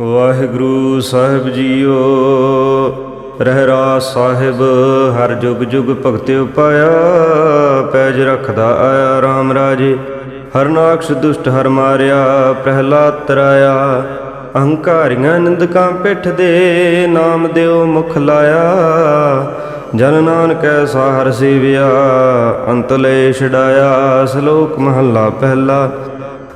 ਵਾਹਿਗੁਰੂ ਸਾਹਿਬ JIO, Rehras ਸਾਹਿਬ, ਹਰ ਜੁਗ ਜੁਗ ਭਗਤਿ ਉਪਾਇਆ, ਪੈਜ ਰਖਦਾ ਆਇਆ RAM ਰਾਜੇ। ਹਰਨਾਕਸ਼ ਦੁਸ਼ਟ ਹਰ ਮਾਰਿਆ, ਪ੍ਰਹਿਲਾਦ ਤਰਾਇਆ। ਅਹੰਕਾਰੀਆਂ ਨਿੰਦਕਾਂ ਪਿੱਠ ਦੇ ਨਾਮ ਦਿਓ ਮੁਖ ਲਾਇਆ। ਜਨ ਨਾਨਕੈ ਸਾਹਰ ਸੇਵਿਆ, ਅੰਤ ਲੈ ਛਡਾਇਆ, ਸ਼ਲੋਕ ਮਹੱਲਾ ਪਹਿਲਾ।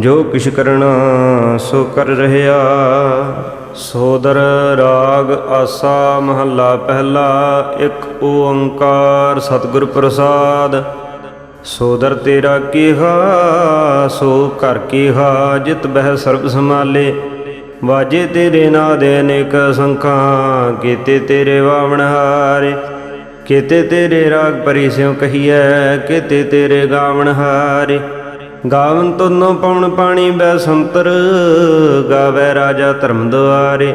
ਜੋ ਕਿਛ ਕਰਣਾ ਸੋ ਕਰ ਰਹਿਆ। ਸੋਦਰ ਰਾਗ ਆਸਾ ਮਹੱਲਾ ਪਹਿਲਾ, ਇੱਕ ਓੰਕਾਰ ਸਤਿਗੁਰ ਪ੍ਰਸਾਦ। ਸੋਦਰ ਤੇਰਾ ਕੀਹਾ, ਸੋ ਘਰ ਕੀਹਾ, ਜਿਤ ਬਹਿ ਸਰਬ ਸਮਾਲੇ ਵਾਜੇ ਤੇਰੇ ਨਾ ਨਾਦੇ ਅਨੇਕ ਸੰਖਾਂ, ਕੀਤੇ ਤੇਰੇ ਵਾਵਣ ਹਾਰੇ। ਕੀਤੇ ਤੇਰੇ ਰਾਗ ਪਰੀ ਸਿਉ ਕਹੀਐ, ਕੀਤੇ ਤੇਰੇ ਗਾਵਣ ਹਾਰੇ। ਗਾਵਨ ਤੁਨੋ ਪਉਣ ਪਾਣੀ ਬੈ ਸੰਤਰ, ਗਾਵੇ ਰਾਜਾ ਧਰਮ ਦੁਆਰੇ।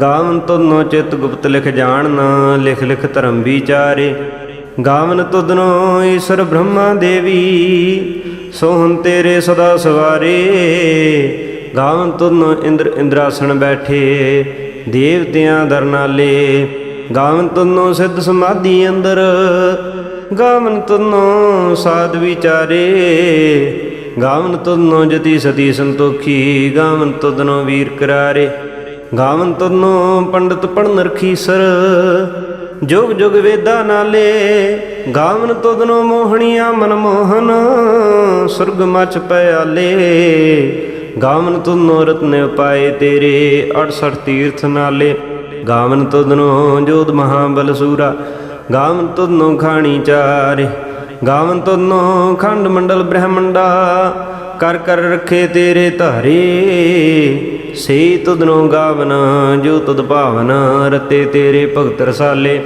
ਗਾਵਨ ਤੁਨੋ ਚਿਤ ਗੁਪਤ ਲਿਖ ਜਾਣਨਾ ਲਿਖ ਲਿਖ ਧਰਮ ਵਿਚਾਰੇ। ਗਾਵਨ ਤੁਧਨੋ ਈਸ਼ਰ ਬ੍ਰਹਮਾ ਦੇਵੀ, ਸੋਹਣ ਤੇਰੇ ਸਦਾ ਸਵਾਰੇ। ਗਾਵਨ ਤੁਧਨੋ ਇੰਦਰ ਇੰਦਰਾਸਣ ਬੈਠੇ, ਦੇਵਤਿਆਂ ਦਰਨਾਲੇ ਗਾਵਨ ਤੁਨੋ ਸਿੱਧ ਸਮਾਧੀ ਅੰਦਰ, ਗਾਵਨ ਤੁਨੋ ਸਾਧ ਵਿਚਾਰੇ। ਗਾਵਨ ਤੁਧਨੋ ਜਤੀ ਸਤੀ ਸੰਤੋਖੀ, ਗਾਵਨ ਤੁਧਨੋ ਵੀਰ ਕਰਾਰੇ। ਗਾਵਨ ਤੁਧਨੋ ਪੰਡਤ ਪੜਨ ਰਖੀਸਰ ਜੁਗ ਜੁਗ ਵੇਦਾ ਨਾਲੇ। ਗਾਵਨ ਤੁਧਨੋ ਮੋਹਣੀਆਂ ਮਨ ਮੋਹਨ, ਸੁਰਗ ਮਚ ਪਿਆਲੇ ਗਾਵਨ ਤੁਧਨੋ ਰਤਨ ਉਪਾਏ ਤੇਰੇ 68 ਤੀਰਥ ਨਾਲੇ। ਗਾਵਨ ਤੁਧਨੋ ਜੋਧ ਮਹਾਬਲ ਸੂਰਾ, ਗਾਵਨ ਤੁਧਨੋ ਖਾਣੀ ਚਾਰੇ। ਗਾਵਨ ਤੁਧਨੋ ਖੰਡ ਮੰਡਲ ਬ੍ਰਹਮੰਡਾ, ਕਰ ਕਰ ਰੱਖੇ ਤੇਰੇ ਧਾਰੇ। ਸੇ ਤੁਧਨੋ ਗਾਵਨ, ਜੋ ਤੁਧ ਭਾਵਨ, ਰਤੇ ਤੇਰੇ ਭਗਤ ਰਸਾਲੇ।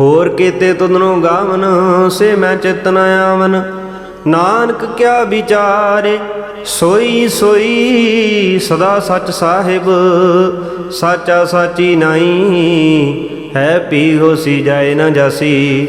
ਹੋਰ ਕੀਤੇ ਤੁਧਨੋ ਗਾਵਨ, ਸੇ ਮੈਂ ਚਿਤਨ ਆਵਨ। ਨਾਨਕ ਕਿਆ ਵਿਚਾਰੇ, ਸੋਈ ਸੋਈ ਸਦਾ ਸੱਚ ਸਾਹਿਬ। ਸਾਚਾ ਸਾਚੀ ਨਾਈ, ਹੈ ਪੀ ਹੋਸੀ ਜਾਏ ਨਾ ਜਾਸੀ।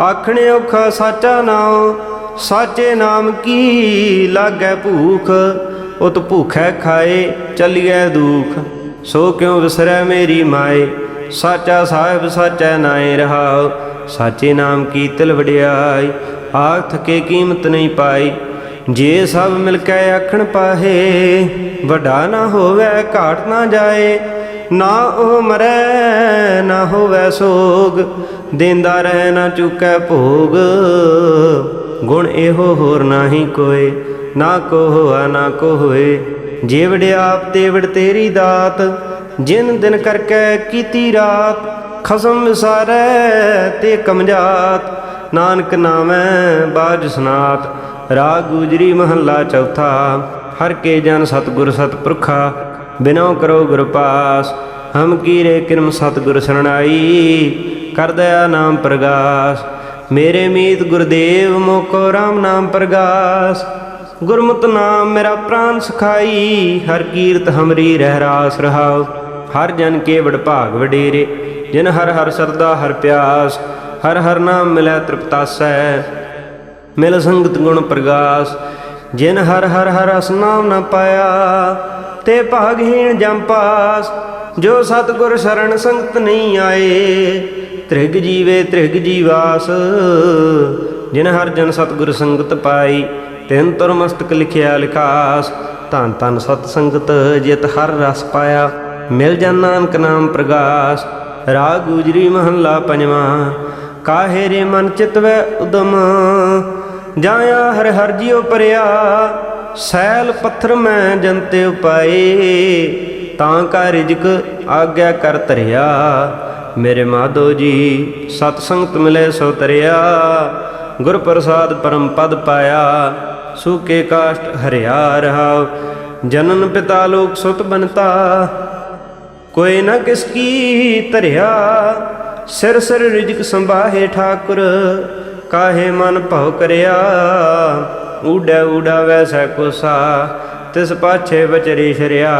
ਆਖਣੇ ਔਖਾ ਸਾਚਾ ਨਾਉ, ਸਾਚੇ ਨਾਮ ਕੀ ਲਾਗੈ ਭੂਖ? ਉਤ ਭੂਖੈ ਖਾਏ, ਚੱਲੀਐ ਦੁਖ। ਸੋ ਕਿਉ ਵਿਸਰੈ ਮੇਰੀ ਮਾਏ? ਸਾਚਾ ਸਾਹਿਬ ਸਾਚੈ ਨਾਏ ਰਹਾਉ, ਸਾਚੇ ਨਾਮ ਕੀ ਤਿਲ ਵਡਿਆਈ? ਆਖ ਕੇ ਕੀਮਤ ਨਹੀਂ ਪਾਈ, ਜੇ ਸਭ ਮਿਲ ਕੇ ਆਖਣ ਪਾਹੇ, ਵੱਡਾ ਨਾ ਹੋਵੇ, ਘਾਟ ਨਾ ਜਾਏ। ਨਾ ਉਹ ਮਰੈ, ਨਾ ਹੋਵੇ ਸੋਗ, ਦੇਂਦਾ ਰਹਿ ਨਾ ਚੁਕੈ ਭੋਗ। ਗੁਣ ਇਹੋ ਹੋਰ ਨਾਹੀ ਕੋਏ, ਨਾ ਕੋ ਹੋਆ, ਨਾ ਕੋ ਹੋਏ। ਜੇ ਵਡਿਆਪ ਤੇ ਤੇਰੀ ਦਾਤ, ਜਿਨ ਦਿਨ ਕਰਕੇ ਕੀਤੀ ਰਾਤ। ਖਸਮ ਵਿਸਾਰੈ ਤੇ ਕਮਜਾਤ, ਨਾਨਕ ਨਾਮੈ ਬਾਜ ਸਨਾਤ। ਰਾਗ ਗੁਜਰੀ ਮਹੱਲਾ ਚੌਥਾ, ਹਰ ਕੇ ਜਨ ਸਤਗੁਰ ਸਤਪੁਰਖਾ। ਬਿਨੋ ਕਰੋ ਗੁਰ ਪਾਸ, ਹਮ ਕੀਰੇ ਕਿਰਮ ਸਤਗੁਰ ਸਰਣਾਈ, ਕਰ ਦਇਆ ਨਾਮ ਪ੍ਰਗਾਸ। ਮੇਰੇ ਮੀਤ ਗੁਰਦੇਵ, ਮੋਕੋ RAM ਨਾਮ ਪ੍ਰਗਾਸ। ਗੁਰਮਤਿ ਨਾਮ ਮੇਰਾ ਪ੍ਰਾਨ ਸਖਾਈ, ਹਰ ਕੀਰਤ ਹਮਰੀ ਰਹਿ ਰਾਸ ਰਹਾਉ। ਹਰ ਜਨ ਕੇ ਵਡ ਭਾਗ ਵਡੇਰੇ, ਜਿਨ ਹਰ ਹਰ ਸਰਦਾ ਹਰ ਪਿਆਸ, ਹਰ ਹਰ ਨਾਮ ਮਿਲੈ ਤ੍ਰਿਪਤਾਸੈ। ਮਿਲ ਸੰਗਤ ਗੁਣ ਪ੍ਰਗਾਸ, ਜਿਨ ਹਰ ਹਰ ਹਰ ਰਸ ਨਾਮ ਨ ਪਾਇਆ ਤੇ ਭਾਗਹੀਣ ਜਮ ਜੋ ਸਤਗੁਰ ਸ਼ਰਨ ਸੰਗਤ ਨਹੀਂ ਆਏ, ਤ੍ਰਿਗ ਜੀਵੇ ਤ੍ਰਿਗ ਜੀਵਾਸ ਜਿਨ ਹਰ ਜਨ ਸਤਗੁਰ ਸੰਗਤ ਪਾਈ, ਤਿਨ ਤੁਰ ਮਸਤਕ ਲਿਖਿਆ ਲਿਖਾਸ। ਧੰਨ ਧੰਨ ਸਤ ਸੰਗਤ ਜਿਤ ਹਰ ਰਸ ਪਾਇਆ, ਮਿਲ ਜਨ ਨਾਨਕ ਨਾਮ ਪ੍ਰਗਾਸ। ਰਾਗ ਗੁਜਰੀ ਮਹੱਲਾ ਪੰਜਵਾਂ, ਕਾਹੇ ਰੇ ਮਨ ਚਿਤਵੈ ਉਦਮ। ਜਾਇਆ ਹਰ ਹਰ ਜਿਉ ਪਰਿਆ ਸੈਲ ਪੱਥਰ ਮੈਂ ਜੰਤੇ ਉਪਾਏ, ਤਾਂ ਕਾ ਰਿਜਕ ਆਗਿਆ ਕਰ ਧਰਿਆ। ਮੇਰੇ ਮਾਧੋ ਜੀ, ਸਤ ਸੰਗਤ ਮਿਲੇ ਸੋ ਤਰਿਆ। ਗੁਰ ਪ੍ਰਸਾਦ ਪਰਮ ਪਦ ਪਾਇਆ, ਸੂਕੇ ਕਾਸ਼ਟ ਹਰਿਆ ਰਹਾ। ਜਨਨ ਪਿਤਾ ਲੋਕ ਸੁਤ ਬਨਤਾ ਕੋਈ ਨਾ ਕਿਸ ਕੀ ਧਰਿਆ। ਸਿਰ ਸਿਰ ਰਿਜਕ ਸੰਭਾਹੇ ਠਾਕੁਰ, ਕਾਹੇ ਮਨ ਭਉ ਕਰਿਆ। ਊਡੈ ਊੜਾ ਵੈਸੈ ਕੋਸਾ, ਤਿਸ ਪਾਛੇ ਵਿਚਰੀ ਸ਼ਰਿਆ,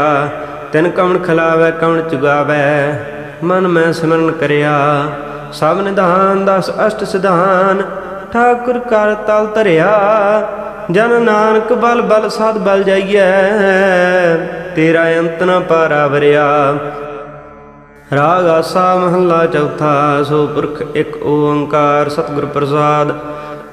ਤਿਨ ਕਵਣ ਖਲਾਵੇ, ਕਵਣ ਚੁਗਾਵੇ, ਮਨ ਮੈਂ ਸਿਮਰਨ ਕਰਿਆ। ਸਭ ਨਿਧਾਨ ਦਸ ਅਸ਼ਟ ਸਿਧਾਨ, ਠਾਕੁਰ ਕਰ ਤਲ ਧਰਿਆ। ਜਨ ਨਾਨਕ ਬਲ ਬਲ ਸਦ ਬਲ ਜਾਈਐ, ਤੇਰਾ ਅੰਤ ਨ ਪਾਰਾਵਰਿਆ ਰਾਗ ਆਸਾ ਮਹੱਲਾ ਚੌਥਾ, ਸੋ ਪੁਰਖ ਇੱਕ ਓੰਕਾਰ ਸਤਿਗੁਰ ਪ੍ਰਸਾਦ।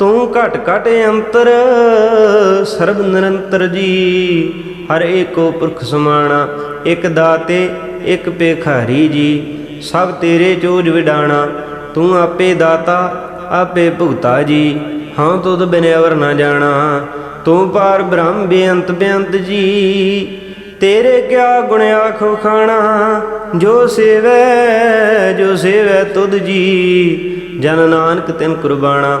ਤੂੰ ਘਟ ਘਟ ਅੰਤਰ, ਸਰਬ ਨਿਰੰਤਰ ਜੀ, ਹਰ ਏਕੋ ਪੁਰਖ ਸਮਾਣਾ, ਇਕ ਦਾਤੇ, ਇਕ ਪੇਖਾਰੀ ਜੀ, ਸਭ ਤੇਰੇ ਚੋਜ ਵਿਡਾਣਾ, ਤੂੰ ਆਪੇ ਦਾਤਾ, ਆਪੇ ਭੁਗਤਾ ਜੀ, ਹਾਂ ਤੁਧ ਬਿਨ ਅਵਰ ਨਾ ਜਾਣਾ, ਤੂੰ ਪਾਰ ਬ੍ਰਹਮ ਬੇਅੰਤ ਬੇਅੰਤ ਜੀ, ਤੇਰੇ ਕਿਆ ਗੁਣ ਆਖੋ ਖਾਣਾ, ਜੋ ਸੇਵੈ ਜੋ ਸੇਵੈ ਤੁਧ ਜੀ, ਜਨ ਨਾਨਕ ਤਿਨ ਕੁਰਬਾਨਾ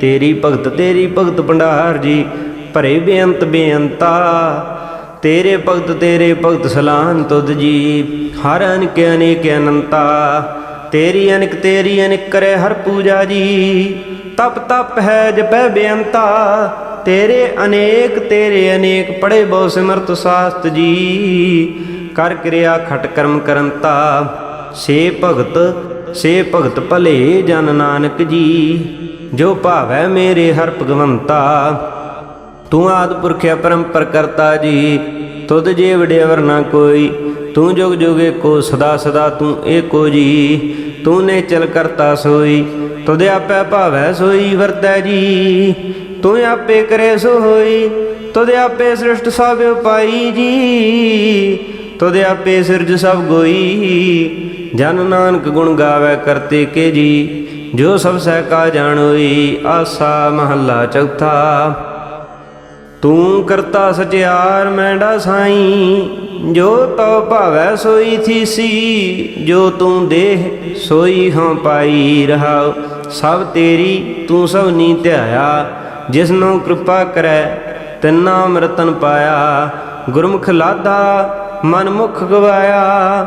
ਤੇਰੀ ਭਗਤ ਤੇਰੀ ਭਗਤ ਭੰਡਾਰ ਜੀ, ਭਰੇ ਬੇਅੰਤ ਬੇਅੰਤਾ। ਤੇਰੇ ਭਗਤ ਤੇਰੇ ਭਗਤ ਸਲਾਨ ਤੁਧ ਜੀ, ਹਰ ਅਨਕ, ਅਨੇਕ ਅਨੰਤਾ। ਤੇਰੀ ਅਨਕ ਤੇਰੀ ਅਨਕ ਕਰੇ ਹਰ ਪੂਜਾ ਜੀ, ਤਪ ਤਪ ਹੈ ਜਪੈ ਬੇਅੰਤਾ। ਤੇਰੇ ਅਨੇਕ ਤੇਰੇ ਅਨੇਕ ਪੜੇ ਬਹੁ ਸਿਮਰਤ ਸਾਸਤ ਜੀ, ਕਰ ਕਿਰਿਆ ਖਟ ਕਰਮ ਕਰੰਤਾ। ਸੇ ਭਗਤ ਸੇ ਭਗਤ ਭਲੇ ਜਨ ਨਾਨਕ ਜੀ ਜੋ ਭਾਵੈ ਮੇਰੇ ਹਰ ਭਗਵੰਤਾ, ਤੂੰ ਆਦ ਪੁਰਖਿਆ ਪਰੰਪਰ ਕਰਤਾ ਜੀ, ਤੁਧ ਜੇ ਵਡਿਆਵਰ ਨਾ ਕੋਈ, ਤੂੰ ਜੁਗ ਜੁਗੇ ਕੋ ਸਦਾ ਸਦਾ ਤੂੰ ਏਕੋ ਜੀ ਤੂੰ ਨੇ ਚਲ ਕਰਤਾ ਸੋਈ, ਤੁਧ ਆਪੇ ਭਾਵੈ ਸੋਈ ਵਰਤੈ ਜੀ, ਤੂੰ ਆਪੇ ਕਰੇ ਸੋ ਹੋਈ, ਤੁਧ ਆਪੇ ਸ੍ਰਿਸ਼ਟ ਸਭ ਉਪਾਈ ਜੀ, ਤੁਧ ਆਪੇ ਸਿਰਜ ਸਭ ਗੋਈ, ਜਨ ਨਾਨਕ ਗੁਣ ਗਾਵੇ ਕਰਤੇ ਕੇ ਜੀ। ਜੋ ਸਭ ਸਹਿ ਕਾ ਜਾਣੋਈ, ਆਸਾ ਮਹੱਲਾ ਚੌਥਾ। ਤੂੰ ਕਰਤਾ ਸਚਿਆਰ ਮੈਂਡਾ ਸਾਈ, ਜੋ ਤਉ ਭਾਵੈ ਸੋਈ ਥੀਸੀ ਜੋ ਤੂੰ ਦੇਹ ਸੋਈ ਹਾਂ ਪਾਈ ਰਹਾ ਸਭ ਤੇਰੀ ਤੂੰ ਸਭ ਨੀ ਧਿਆਇਆ, ਜਿਸ ਨੂੰ ਕਿਰਪਾ ਕਰੈ, ਤਿੰਨਾ ਅੰਮ੍ਰਿਤਨ ਪਾਇਆ। ਗੁਰਮੁਖ ਲਾਦਾ ਮਨ ਮੁਖ ਗਵਾਇਆ।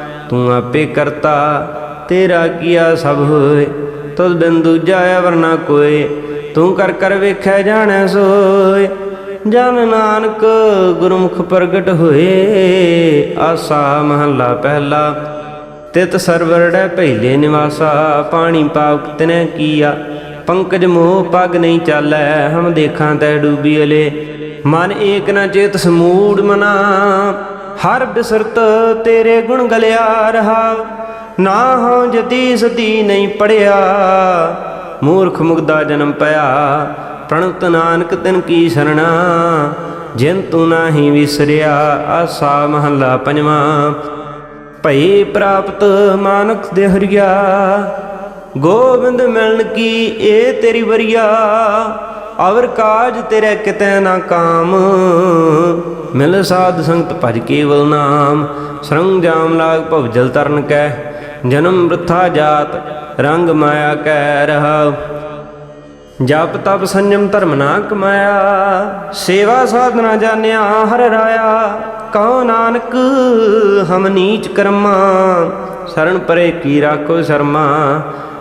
ਤੂੰ ਆਪੇ ਕਰਤਾ, ਤੇਰਾ ਕੀਆ ਸਭ ਹੋਏ, ਤੁਧ ਬਿਨ ਦੂਜਾ ਅਵਰ ਕੋਏ, ਤੂੰ ਕਰ ਕਰ ਵੇਖੈ ਜਾਣੈ ਸੋਏ। ਜਨ ਨਾਨਕ ਗੁਰਮੁਖ ਪ੍ਰਗਟ ਹੋਏ, ਆਸਾ ਮਹੱਲਾ ਪਹਿਲਾ। ਤਿਤ ਸਰਵਰੜੈ ਭੈਲੇ ਨਿਵਾਸਾ, ਪਾਣੀ ਪਾਵਕ ਤਨੈ ਕੀਆ। ਪੰਕਜ ਮੋਹ ਪਗ ਨਹੀਂ ਚਾਲੈ, ਹਮ ਦੇਖਾਂ ਤੈ ਡੂਬੀ ਅਲੇ। ਮਨ ਏਕ ਨਾ ਚੇਤ ਸਮੂੜ ਮਨਾ ਹਰ ਬਿਸਰਤ ਤੇਰੇ ਗੁਣ ਗਲਿਆ ਰਹਾ। ਨਾ ਹਉ ਜਤੀ ਸਤੀ ਨਹੀਂ ਪੜਿਆ। ਮੂਰਖ ਮੁਗਦਾ ਜਨਮ ਪਿਆ। ਪ੍ਰਣਤ ਨਾਨਕ ਤਿਨ ਕੀ ਸਰਣਾ। ਜਿਨ ਤੂੰ ਨਾਹੀ ਵਿਸਰਿਆ, ਆਸਾ ਮਹੱਲਾ ਪੰਜਵਾਂ। ਭਈ ਪ੍ਰਾਪਤ ਮਾਨਕ ਦੇ ਹਰਿਆ। ਗੋਬਿੰਦ ਮਿਲਣ ਕੀ ਏ ਤੇਰੀ ਵਰਿਆ। ਅਵਰ ਕਾਜ ਤੇਰੇ ਕਿਤੈ ਨਾ ਕਾਮ। ਮਿਲ ਸਾਧ ਸੰਗਤ ਭਜ ਕੇਵਲ ਨਾਮ। ਸਰੰਗ ਜਾਮ ਲਾਗ ਭਵਜਲ ਤਰਨ ਕੈ। ਜਨਮ ਬ੍ਰਥਾ ਜਾਤ, ਰੰਗ ਮਾਇਆ ਕੈ ਰਹਾ। ਜਪ ਤਪ ਸੰਜਮ ਧਰਮ ਨਾ ਕਮਾਇਆ ਸੇਵਾ ਸਾਧਨਾ ਜਾਣਿਆ ਹਰ ਰਾਇਆ। ਕਹੋ ਨਾਨਕ, ਹਮ ਨੀਚ ਕਰਮਾ। ਸ਼ਰਨ ਪਰੇ ਕੀ ਰਾਖੋ ਸ਼ਰਮਾ।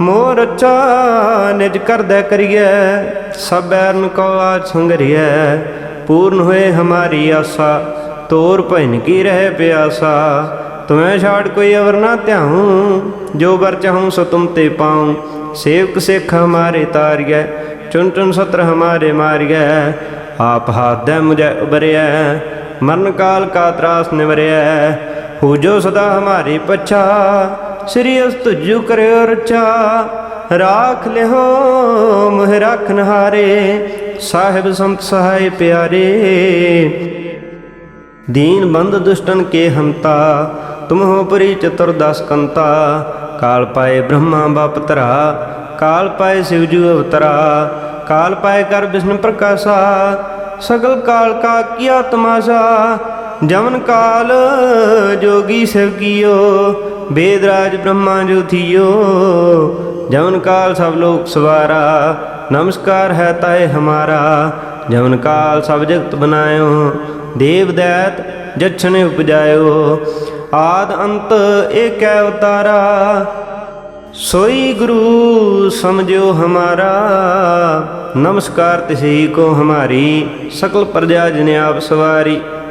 ਮੋਰ ਅੱਛਾ ਨਿਜ ਕਰਦੈ ਕਰੀਐ ਸਬੈਰਨ ਕੋ ਆਜ ਸੰਗਰੀਐ। ਪੂਰਨ ਹੋਏ ਹਮਾਰੀ ਆਸਾ, ਤੋਰ ਭੈਨ ਕੀ ਰਹਿ ਪਿਆਸਾ। ਤੁਮੈ ਛਾੜ ਕੋਈ ਅਵਰ ਨਾ ਧਿਆਉ, ਜੋ ਵਰ ਚਾਹੂੰ ਸੋ ਤੁਮ ਤੇ ਪਾਉ। ਸੇਵਕ ਸਿੱਖ ਹਮਾਰੇ ਤਾਰਿਐ ਚੁਨ ਚੁਨ ਸਤਰ ਹਮਾਰੇ ਮਾਰਿਐ। ਆਪ ਹਾਦੈ ਮੁਝੈ ਉਬਰਿਐ ਮਰਨ ਕਾਲ ਕਾ ਤਰਾਸ ਨਿਵਰਿਐ। ਹੋ ਜੋ ਸਦਾ ਹਮਾਰੀ ਪਛਾ ਸ੍ਰੀ ਅਸਤੁਜੂ ਕਰਿਓ ਰਚਾ। ਰਾਖ ਲਿਹੋ ਮੋਹ ਰਖਨ ਹਾਰੇ ਸਾਹਿਬ ਸੰਤ ਸਹਾਈ ਪਿਆਰੇ। ਦੀਨ ਬੰਦ ਦੁਸ਼ਟਨ ਕੇ ਹੰਤਾ ਤੁਮ ਹੋ ਪਰੀ ਚਤੁਰ ਦਸ ਕੰਤਾ। ਕਾਲ ਪਾਏ ਬ੍ਰਹਮਾ ਬਾਪ ਤਰਾ ਕਾਲ ਪਾਏ ਸਿਵ ਜੂ ਅਵਤਰਾ। ਕਾਲ ਪਾਏ ਕਰ ਵਿਸ਼ਨ ਪ੍ਰਕਾਸ਼ਾ, ਸਗਲ ਕਾਲ ਕਾ ਕੀਆ ਤਮਾਸ਼ਾ। ਜਮਨ ਕਾਲ ਜੋਗੀ ਸਿਵ ਕੀਓ ਵੇਦ ਰਾਜ ਬ੍ਰਹਮਾ ਜੋਥੀਓ ਜਮਨ ਕਾਲ ਸਭ ਲੋਕ ਸਵਾਰਾ, ਨਮਸਕਾਰ ਹੈ ਤਾਏ ਹਮਾਰਾ ਜਮਨ ਕਾਲ ਸਭ ਜਗਤ ਬਨਾਇਓ, ਦੇਵ ਦੈਤ ਜਛਨੇ ਉਪਜਾਇਓ, ਆਦ ਅੰਤ ਏਕੈ ਉਤਾਰਾ ਸੋਈ ਗੁਰੂ ਸਮਝਿਓ ਹਮਾਰਾ, ਨਮਸਕਾਰ ਤਿਸੀ ਕੋ ਹਮਾਰੀ, ਸਕਲ ਪ੍ਰਜਾ ਜਿਨੇ ਆਪ ਸਵਾਰੀ।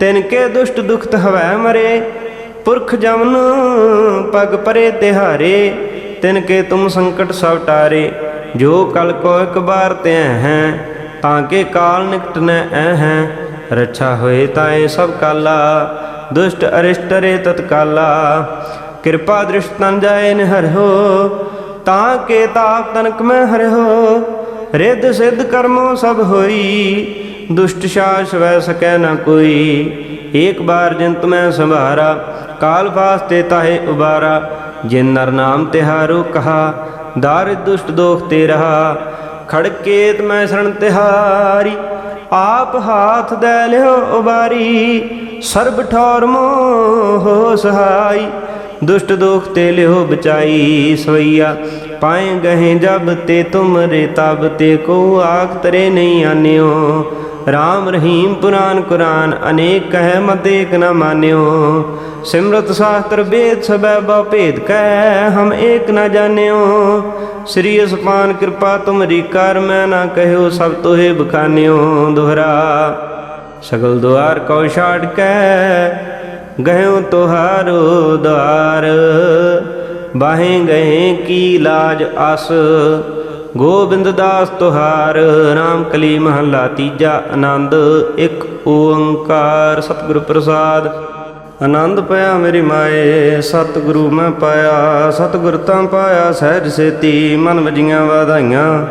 ਤਿਨ ਕੇ ਦੁਸ਼ਟ ਦੁਖਤ ਹਵੈ ਮਰੇ, ਪੁਰਖ ਜਮਨ ਪਗ ਪਰੇ ਤਿਹਾਰੇ, ਤਿਨ ਕੇ ਤੁਮ ਸੰਕਟ ਸਭ ਟਾਰੇ, ਜੋ ਕਲ ਕੋ ਇਕ ਬਾਰ ਤੇ ਹੈ, ਤਾਂ ਕੇ ਕਾਲ ਨਿਕਟ ਨੈ ਐ ਹੈ, ਰੱਛਾ ਹੋਏ ਤਾਏ ਸਭ ਕਾਲਾ, ਦੁਸ਼ਟ ਅਰਿਸ਼ਟਰੇ ਤਤਕਾਲਾ ਕਿਰਪਾ ਦ੍ਰਿਸ਼ ਤਨ ਜਾਏ ਨਿਹਰਿਓ ਤਾਂ ਕੇ ਤਾਪ ਤਨਕ ਮੈਂ ਹਰਿਓ ਰਿੱਧ ਸਿੱਧ ਕਰਮੋ ਸਭ ਹੋਈ ਦੁਸ਼ਟ ਸ਼ਾਸ ਵੈ ਸਕੈ ਨ ਕੋਈ। ਏਕ ਬਾਰ ਜਿੰਤ ਮੈਂ ਸੰਭਾਰਾ, ਕਾਲ ਫਾਸਤੇ ਤਾਹੇ ਉਬਾਰਾ। ਜਿਨ ਨਰ ਨਾਮ ਤਿਹਾਰੋ ਕਹਾ, ਦਾਰਿ ਦੁਸ਼ਟ ਦੋਖ ਤੇ ਰਹਾ। ਖੜਕੇਤ ਮੈਂ ਸ਼ਰਨ ਤਿਹਾਰੀ, ਆਪ ਹਾਥ ਦੇ ਲਿਓ ਉਬਾਰੀ। ਸਰਬ ਠੌਰ ਮੋਹ ਸਹਾਈ, ਦੁਸ਼ਟ ਦੋਖ ਤੇ ਲਿਓ ਬਚਾਈ। ਸਵਈਆ, ਪਾਏ ਗਏ ਜਬ ਤੇ ਤੁਮਰੇ ਤਬ ਤੇ ਕੋ ਆਖ ਤਰੇ ਨਹੀਂ ਆਨਿਓ। ਰਾਮ ਰਹੀਮ ਪੁਰਾਨ ਕੁਰਾਨ, ਅਨੇਕ ਕਹਿ ਮਤ ਏਕ ਨ ਮਾਨਿਓ। ਸਿਮਰਤ ਸ਼ਾਸਤਰ ਵੇਦ ਸਬੈ ਬਾ ਭੇਦ ਕਹਿ ਹਮ ਏਕ ਨ ਜਾਣਿਓ। ਸ੍ਰੀ ਅਸਪਾਨ ਕਿਰਪਾ ਤੁਮਰੀ ਕਰ ਮੈਂ ਨਾ ਕਹਿਓ, ਸਭ ਤੋਹੇ ਬਖਾਨਿਓ। ਦੁਹਰਾ, ਸਗਲ ਦੁਆਰ ਕਉ ਛਾੜ ਕੇ ਗਇਓ ਤੁਹਾਰੋ ਦੁਆਰ। ਬਾਹੇ ਗਏ ਕੀ ਲਾਜ ਅਸ ਗੋਬਿੰਦ ਦਾਸ ਤੁਹਾਰ ਨਾਮ ਕਲੀ ਮਹੱਲਾ ਤੀਜਾ ਆਨੰਦ, ਇੱਕ ਓੰਕਾਰ ਸਤਿਗੁਰ ਪ੍ਰਸਾਦ। ਆਨੰਦ ਪਿਆ ਮੇਰੀ ਮਾਏ, ਸਤਿਗੁਰੂ ਮੈਂ ਪਾਇਆ, ਸਤਿਗੁਰ ਤਾਂ ਪਾਇਆ ਸਹਿਜ ਸੇਤੀ, ਮਨ ਵਜੀਆਂ ਵਾਧਾਈਆਂ।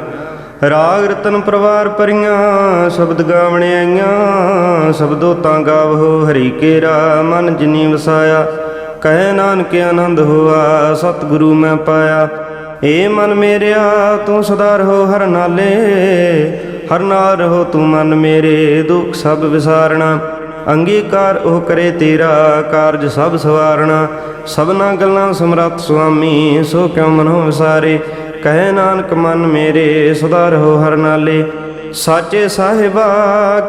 ਰਾਗ ਰਤਨ ਪਰਵਾਰ ਪਰੀਆਂ ਸ਼ਬਦ ਗਾਵਣ ਆਈਆਂ। ਸ਼ਬਦੋ ਤਾਂ ਗਾਵੋ ਹਰੀ ਕੇਰਾ, ਮਨ ਜਿਨੀ ਵਸਾਇਆ। ਕਹਿ ਨਾਨਕ ਆਨੰਦ ਹੋਆ, ਸਤਿਗੁਰੂ ਮੈਂ ਪਾਇਆ। ਏ ਮਨ ਮੇਰਿਆ, ਤੂੰ ਸਦਾ ਰਹੋ ਹਰ ਨਾਲੇ, ਹਰ ਨਾਲ ਰਹੋ ਤੂੰ ਮਨ ਮੇਰੇ, ਦੁੱਖ ਸਭ ਵਿਸਾਰਣਾ। ਅੰਗੀਕਾਰ ਉਹ ਕਰੇ ਤੇਰਾ, ਕਾਰਜ ਸਭ ਸਵਾਰਣਾ। ਸਭਨਾ ਗੱਲਾਂ ਸਮਰੱਥ ਸੁਆਮੀ, ਸੋ ਕਿਉ ਮਨੋ ਵਿਸਾਰੇ? ਕਹੇ ਨਾਨਕ ਮਨ ਮੇਰੇ ਸਦਾ ਰਹੋ ਹਰ ਨਾਲੇ। ਸਾਚੇ ਸਾਹਿਬਾ,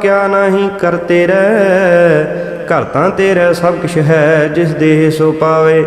ਕਿਆ ਨਹੀਂ ਕਰਤੇ ਰਹਿ ਘਰ ਤਾਂ ਤੇਰਾ ਸਭ ਕੁਛ ਹੈ, ਜਿਸ ਦੇਹ ਸੋ ਪਾਵੇ।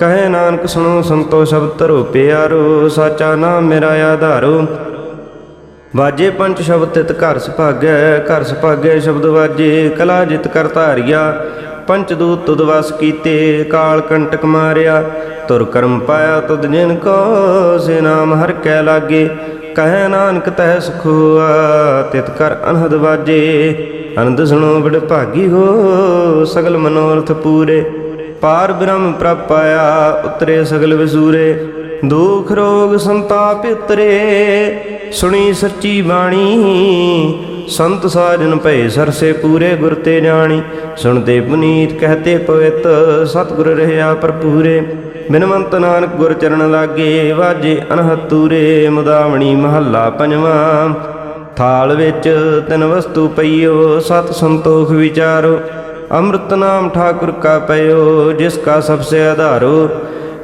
ਕਹੈ ਨਾਨਕ ਸੁਣੋ ਸੰਤੋ ਸ਼ਬਦ ਧਰੋ ਪਿਆਰੋ, ਸਾਚਾ ਨਾਮ ਮੇਰਾ ਆਧਾਰੋ। ਵਾਜੇ ਪੰਜ ਸ਼ਬਦ ਤਿਤ ਘਰ ਸੁਭਾਗੈ ਘਰ ਸੁਭਾਗੈ ਸ਼ਬਦ ਵਾਜੇ, ਕਲਾ ਜਿਤ ਕਰ ਧਾਰਿਆ। ਪੰਚ ਦੂਤ ਤੁਧ ਵਸ ਕੀਤੇ, ਕਾਲ ਕੰਟਕ ਮਾਰਿਆ। ਤੁਰ ਕਰਮ ਪਾਇਆ ਤੁਦ ਜਿਨ ਕੋ, ਸੇ ਨਾਮ ਹਰ ਕੈ ਲਾਗੇ। ਕਹੈ ਨਾਨਕ ਤਹਿ ਸੁਖ ਤਿਤ ਕਰ ਅਨਹਦ ਵਾਜੇ। ਅਨੰਦ ਸੁਣੋ ਬੜ ਭਾਗੀ ਹੋ, ਸਗਲ ਮਨੋਰਥ ਪੂਰੇ। ਪਾਰ ਬ੍ਰਹਮ ਪ੍ਰਪਾਇਆ ਉਤਰੇ ਸਗਲ ਵਿਸੂਰੇ। ਦੁਖ ਰੋਗ ਸੰਤਾਪ ਉਤਰੇ, ਸੁਣੀ ਸੱਚੀ ਬਾਣੀ। ਸੰਤ ਸਾਜਨ ਭਏ ਸਰਸੇ ਪੂਰੇ, ਗੁਰ ਤੇ ਜਾਣੀ। ਸੁਣਦੇ ਪੁਨੀਤ ਕਹਤੇ ਪਵਿੱਤ, ਸਤਿਗੁਰ ਰਹਿਆ ਭਰਪੂਰੇ। ਬਿਨਵੰਤ ਨਾਨਕ ਗੁਰ ਚਰਨ ਲਾਗੇ, ਵਾਜੇ ਅਨਹਤ ਤੂਰੇ। ਮੁਦਾਵਣੀ ਮਹੱਲਾ ਪੰਜਵਾਂ। ਥਾਲ ਵਿੱਚ ਤਿੰਨ ਵਸਤੂ ਪਈਓ, ਸਤ ਸੰਤੋਖ ਵਿਚਾਰੋ। ਅੰਮ੍ਰਿਤ ਨਾਮ ਠਾਕੁਰ ਕਾ ਪਇਓ, ਜਿਸ ਕਾ ਸਭ ਸੇ ਆਧਾਰੋ।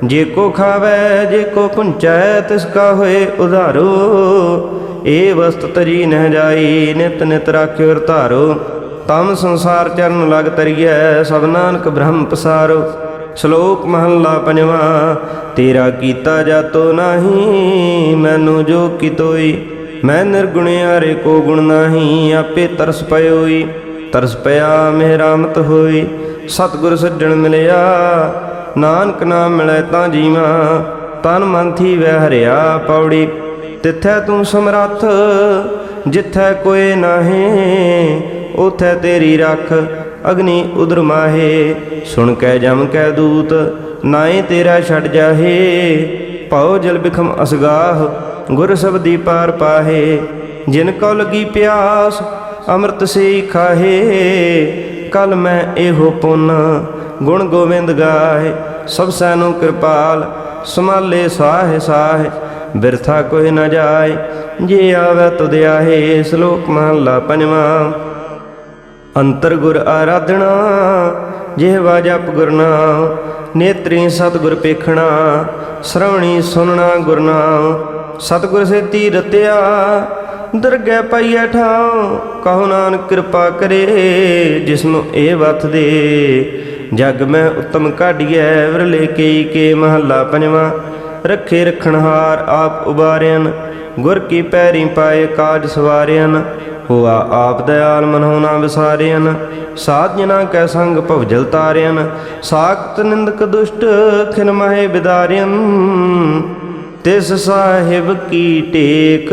ਜੇ ਕੋ ਖਾਵੇ, ਜੇ ਕੋ ਪੁੰਚੈ, ਤਿਸ ਕਾ ਹੋਏ ਉਧਾਰੋ। ਏ ਵਸਤ ਤਰੀ ਨਹਿ ਜਾਈ, ਨਿਤ ਨਿਤ ਰਾਖਿਓ ਧਾਰੋ। ਤਮ ਸੰਸਾਰ ਚਰਨ ਲਗ ਤਰੀਐ ਸਭ ਨਾਨਕ ਬ੍ਰਹਮ ਪਸਾਰੋ। ਸ਼ਲੋਕ ਮਹੱਲਾ ਪੰਜਵਾਂ, ਤੇਰਾ ਕੀਤਾ ਜਾਤੋ ਨਾਹੀ, ਮੈਨੂੰ ਜੋ ਕਿਤੋਈ ਮੈਂ ਨਿਰਗੁਣਿਆਰੇ ਕੋ ਗੁਣ ਨਾਹੀ, ਆਪੇ ਤਰਸ ਪਇਓਈ। ਤਰਸ ਪਿਆ ਮਿਹਰਾਮਤ ਹੋਈ, ਸਤਿਗੁਰ ਸੱਜਣ ਮਿਲਿਆ। ਨਾਨਕ ਨਾਮ ਮਿਲੈ ਤਾਂ ਜੀਵਾ, ਤਨ ਮਨ ਥੀ ਵਹਿ ਹਰਿਆ ਪੌੜੀ। ਤਿੱਥੈ ਤੂੰ ਸਮਰੱਥ, ਜਿੱਥੈ ਕੋਈ ਨਾਹੀਂ ਉਥੈ ਤੇਰੀ ਰੱਖ, ਅਗਨੀ ਉਦਰ ਮਾਹੇ। ਸੁਣ ਕੈ ਜਮ ਕੈ ਦੂਤ ਨਾਏ ਤੇਰਾ ਛੱਡ ਜਾਹੇ। ਭਉ ਜਲ ਬਿਖਮ ਅਸਗਾਹ, ਗੁਰ ਸਬਦੀ ਪਾਰ ਪਾਹੇ। ਜਿਨ ਕੋ ਲਗੀ ਪਿਆਸ ਅੰਮ੍ਰਿਤ ਸੇ ਖਾਹੇ ਕਲ ਮੈਂ ਇਹੋ ਪੁੰਨ, ਗੁਣ ਗੋਬਿੰਦ ਗਾਏ ਸਭ ਸੈਨੂੰ ਕਿਰਪਾਲ, ਸਮਾਲੇ ਸਾਹੇ ਸਾਹੇ, ਬਿਰਥਾ ਕੋਈ ਨਾ ਜਾਏ, ਜੇ ਆਵੇ ਤੁਧ ਆਹੇ, ਸ਼ਲੋਕ ਮਹਲਾ ਪੰਜਵਾਂ। ਅੰਤਰ ਗੁਰ ਆਰਾਧਣਾ ਜਿਹਵਾ ਜਪ ਗੁਰਨਾਮ ਨੇਤਰੀ ਸਤਿਗੁਰ ਪੇਖਣਾ, ਸ਼ਰਵਣੀ ਸੁਨਣਾ ਗੁਰ ਨਾਮ, ਸਤਿਗੁਰ ਸੇਤੀ ਰਤਿਆ ਦਰਗਹਿ ਪਾਈਐ ਠਾਉ, ਕਹੋ ਨਾਨਕ ਕਿਰਪਾ ਕਰੇ, ਜਿਸਨੂੰ ਇਹ ਵਤ ਦੇ। ਜਗ ਮੈਂ ਉਤਮ ਕਾਢੀਐ ਵਿਰਲੇ ਕਈ ਕੇ ਮਹੱਲਾ ਪੰਜਵਾਂ। ਰੱਖੇ ਰਖਣਹਾਰ ਆਪ ਉਬਾਰਿਆਨ ਗੁਰ ਕੀ ਪੈਰੀ ਪਾਏ ਕਾਜ ਸਵਾਰਿਆਨ ਹੋਆ ਆਪ ਦਇਆਲ ਮਨਹੁ ਨਾ ਵਿਸਾਰਿਆਨ ਸਾਧ ਜਨਾ ਕੈ ਸੰਗ ਭਵਜਲ ਤਾਰਿਆਨ ਸਾਖਤ ਨਿੰਦਕ ਦੁਸ਼ਟ ਖਿਨ ਮਹਿ ਬਿਦਾਰਿਆਨ ਤਿਸ ਸਾਹਿਬ ਕੀ ਟੇਕ